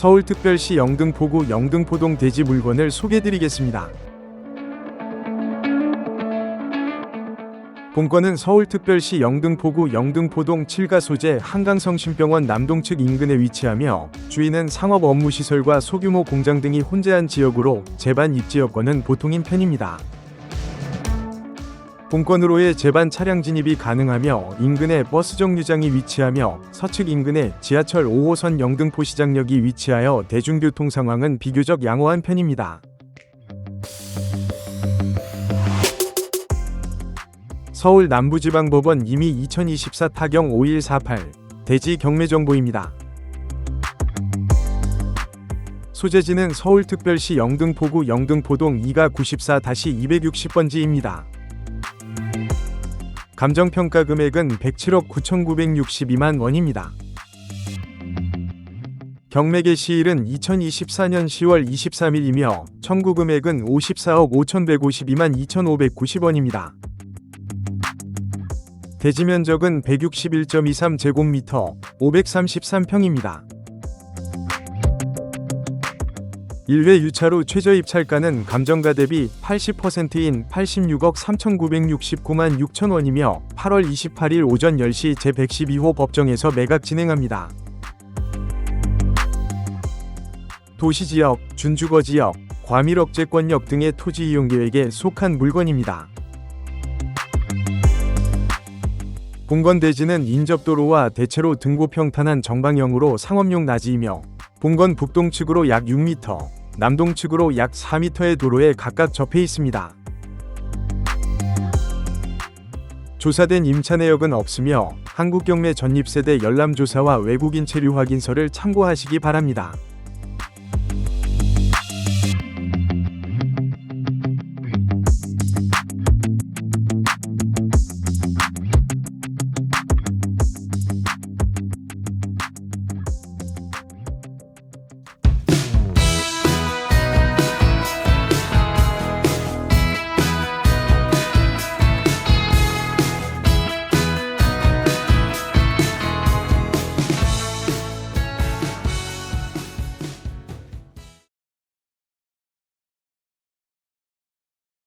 서울특별시 영등포구 영등포동 대지 물건을 소개드리겠습니다. 본건은 서울특별시 영등포구 영등포동 7가 소재 한강성심병원 남동측 인근에 위치하며 주위는 상업 업무 시설과 소규모 공장 등이 혼재한 지역으로 재반 입지 여건은 보통인 편입니다. 본건으로의 재반 차량 진입이 가능하며 인근에 버스 정류장이 위치하며 서측 인근에 지하철 5호선 영등포 시장역이 위치하여 대중교통 상황은 비교적 양호한 편입니다. 서울 남부지방법원 이미 2024 타경 5148 대지 경매 정보입니다. 소재지는 서울특별시 영등포구 영등포동 2가 94-260번지입니다. 감정평가 금액은 107억 9,962만 원입니다. 경매 개시일은 2024년 10월 23일이며 청구 금액은 54억 5,152만 2,590원입니다. 대지 면적은 161.23제곱미터 533평입니다. 1회 유차로 최저 입찰가는 감정가 대비 80%인 86억 3,969만 6천 원이며 8월 28일 오전 10시 제112호 법정에서 매각 진행합니다. 도시지역, 준주거지역, 과밀억제권역 등의 토지 이용 계획에 속한 물건입니다. 본건 대지는 인접도로와 대체로 등고 평탄한 정방형으로 상업용 나지이며 본건 북동측으로 약 6m, 남동측으로 약 4m의 도로에 각각 접해 있습니다. 조사된 임차 내역은 없으며 한국경매 전입세대 열람조사와 외국인 체류 확인서를 참고하시기 바랍니다.